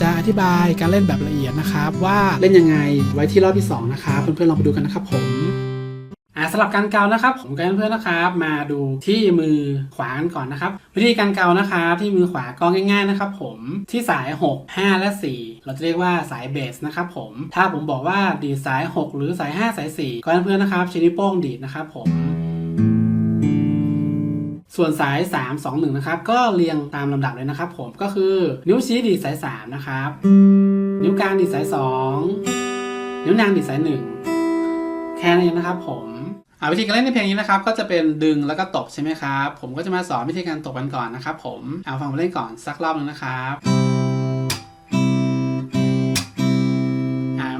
จะอธิบายการเล่นแบบละเอียดนะครับ ว่าเล่นยังไงไว้ที่รอบที่ 2 นะครับ เพื่อนๆลองไปดูกันนะครับผมอ่าสำหรับการเกานะครับ ผมกับเพื่อนๆนะครับ มาดูที่มือขวากันก่อนนะครับ วิธีการเกานะครับที่มือขวาก็ง่ายๆนะครับ ผมที่สาย 6 5 และ 4 เราจะเรียกว่าสายเบสนะครับผมถ้าผมบอกว่าดีดสาย 6 หรือสาย 5 สาย 4ก็เพื่อนๆนะครับชิ้นนิ้วโป้งดีดนะครับผม ส่วนสาย 3 2 1 นะครับ ก็เรียงตามลำดับเลยนะครับ ผมก็คือนิ้วชี้ดีดสาย 3 นะครับ นิ้วกลางดีดสาย 2 นิ้วนางดีดสาย 1 แค่นั้นเองนะครับผมอาวิธีการเล่นในเพลงนี้นะครับก็จะเป็นดึงแล้วก็ตบใช่ไหมครับผมก็จะมาสอนวิธีการตบกันก่อนนะครับ ผมเอาฟังมาเล่นก่อนสักรอบนึงนะครับ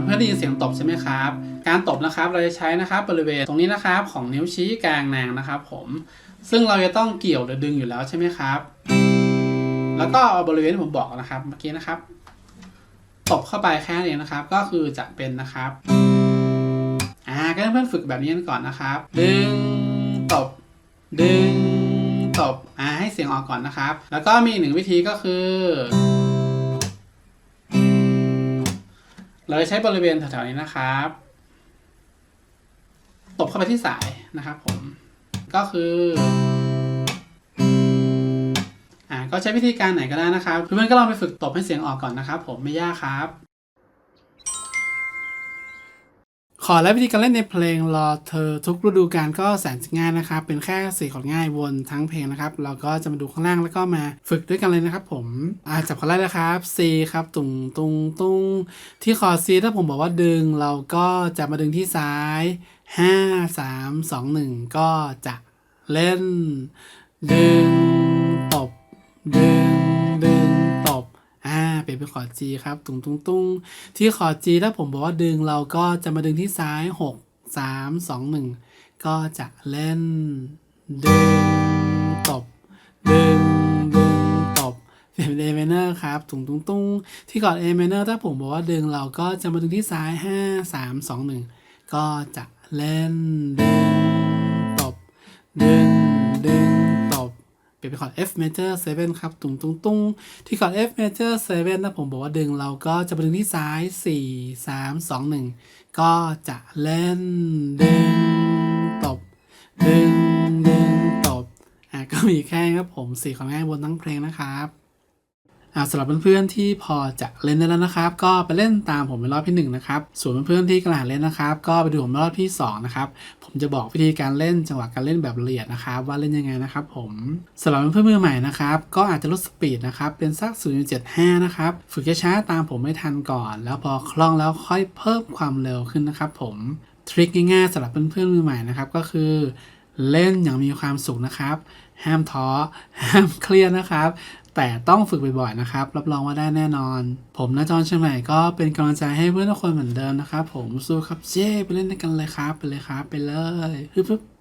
เพื่อได้ยินเสียงตบใช่ไหมครับ การตบนะครับเราจะใช้นะครับบริเวณตรงนี้นะครับของนิ้วชี้กลางนางนะครับ ผม ซึ่งเราจะต้องเกี่ยวหรือดึงอยู่แล้วใช่ไหมครับ แล้วก็เอาบริเวณที่ผมบอกนะครับเมื่อกี้นะครับ ตบเข้าไปแค่นั้นเองนะครับ ก็คือจะเป็นนะครับ อ่าก็เพื่อนฝึกแบบนี้กันก่อนนะครับ ดึง ตบ ดึง ตบ อ่าให้เสียงออกก่อนนะครับ แล้วก็มีหนึ่งวิธีก็คือ เราจะใช้บริเวณแถวๆนี้นะครับ ตบเข้าไปที่สายนะครับผม ก็คืออ่าก็ใช้วิธีการไหนก็ได้นะครับเพื่อนๆก็ลองไปฝึกตบให้เสียงออกก่อนนะครับ ผมไม่ยากครับ ขอและวิธีการเล่นในเพลงรอเธอทุกฤดูกาลก็แสนจะง่ายนะครับ เป็นแค่สี่ขอดง่ายวนทั้งเพลงนะครับ เราก็จะมาดูข้างล่างแล้วก็มาฝึกด้วยกันเลยนะครับ ผมอ่าจับคอดแรกนะครับ C ครับตุงตุงตุงที่คอด C ถ้าผมบอกว่าดึง เราก็จะมาดึงที่ซ้าย 5 3 2 1 ก็จะเล่น ดึง ตบ ดึง ดึง ตบ อ่า เปลี่ยนเป็นคอร์ด G ครับ ตุงตุงตุงที่คอร์ด G ถ้าผมบอกว่าดึงเราก็จะมาดึงที่ซ้าย 6 3 2 1 ก็จะเล่น ดึง ตบ ดึง ดึง ตบ เปลี่ยนเป็น A minor ครับ ตุงตุงตุงที่คอร์ด A minor ถ้าผมบอกว่าดึงเราก็จะมาดึงที่ซ้าย 5 3 2 1 ก็จะ เล่นดึงตบดึงดึงตบเปลี่ยนเป็นคอร์ด F major 7 ครับ ตุ้งตุ้งตุ้งที่คอร์ด F major 7ถ้าผมบอกว่าดึงเราก็จะไปดึงที่ซ้าย 4 3 2 1 ก็จะเล่นดึงตบดึงดึงตบอะก็มีแค่นี้ครับผมสี่ของง่ายบนทั้งเพลงนะครับ สำหรับเพื่อนๆที่พอจะเล่นได้แล้วนะครับ ก็ไปเล่นตามผมในรอบที่หนึ่งนะครับส่วนเพื่อนๆที่กำลังเล่นนะครับ ก็ไปดูผมในรอบที่สองนะครับผมจะบอกวิธีการเล่นจังหวะการเล่นแบบละเอียดนะครับ ว่าเล่นยังไงนะครับ ผมสำหรับเพื่อนๆมือใหม่นะครับก็อาจจะลดสปีดนะครับเป็นสัก 0.75 นะครับฝึกช้าๆตามผมไม่ทันก่อน แล้วพอคล่องแล้วค่อยเพิ่มความเร็วขึ้นนะครับ ผมทริคง่ายๆสำหรับเพื่อนๆมือใหม่นะครับก็คือเล่นอย่างมีความสุขนะครับ ห้ามท้อ ห้ามเครียดนะครับ แต่ต้องฝึกบ่อยๆนะครับ รับรองว่าได้แน่นอน ผมนะจอนเชียงใหม่ก็เป็นกำลังใจให้เพื่อนทุกคนเหมือนเดิมนะครับ ผมสู้ครับเจ้ไปเล่นด้วยกันเลยครับ ไปเลยครับ ไปเลยฮึบๆ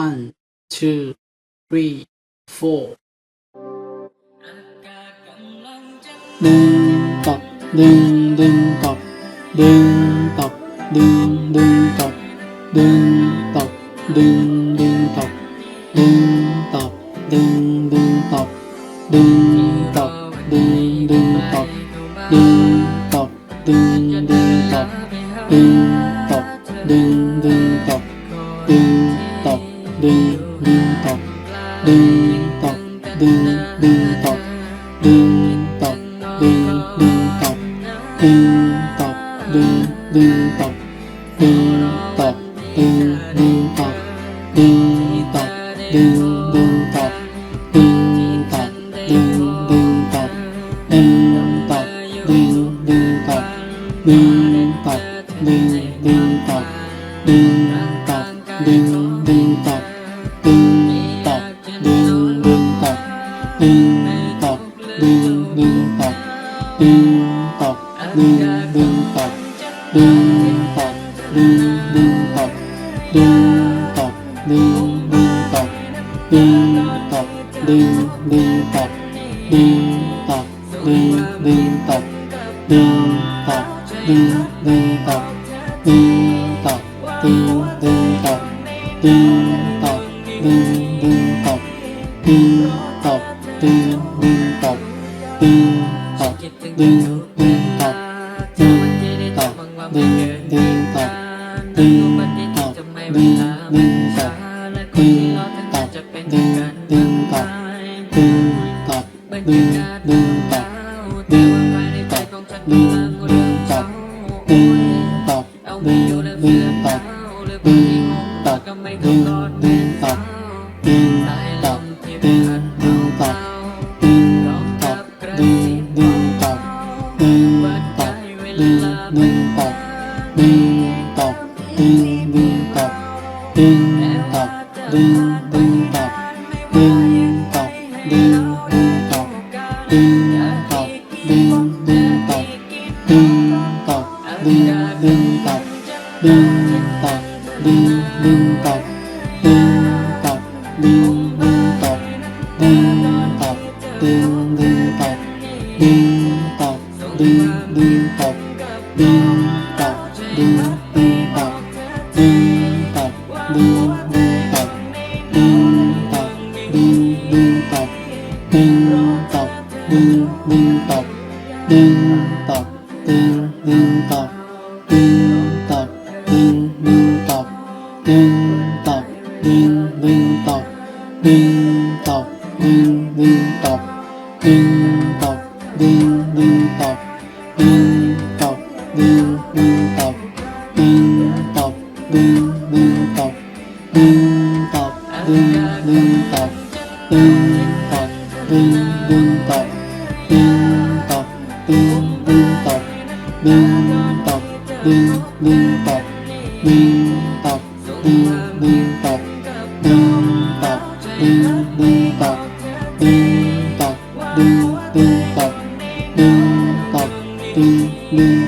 one two three four ดึงตบดึงดึงตบดึงตบดึงดึงตบดึงตบดึง บดึงตบดึงดึงตบดึงตบดึงดึงตบดึงตบดึงดึงตบดึงตบดึงดึงตบดึงตบดึงดึงตบดึงตบดึงดึงตบดึงตบดึงดึงตบดึงตบดึงดึง ดึงตบดึงดึงตบดึงตบดึงดึงตบดึงตบดึงดึงตบดึงตบดึงดึงตบดึงตบดึง đi linh tập linh tập đi linh tập linh tập linh linh tập linh tập linh linh tập linh tập linh linh tập linh tập linh linh tập linh tập linh linh tập linh tập linh linh tập linh tập linh บดึงดึงตบดึงตบดึงดึงตบดึงตบดึงดึงตบดึงตบดึงดึงตบดึงตบดึ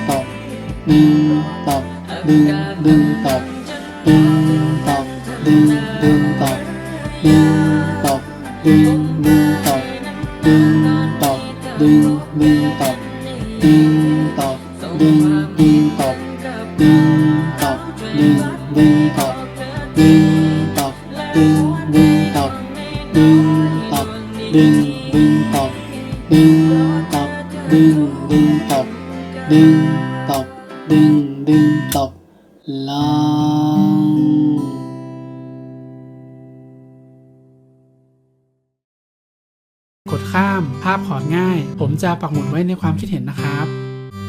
ดึงดึงตบดึงตบดึงดึงตบดึงตบดึงดึงตบดึงตบดึงดึงตบลองกดข้ามภาพคอร์ดง่าย ผมจะปักหมุดไว้ในความคิดเห็นนะครับ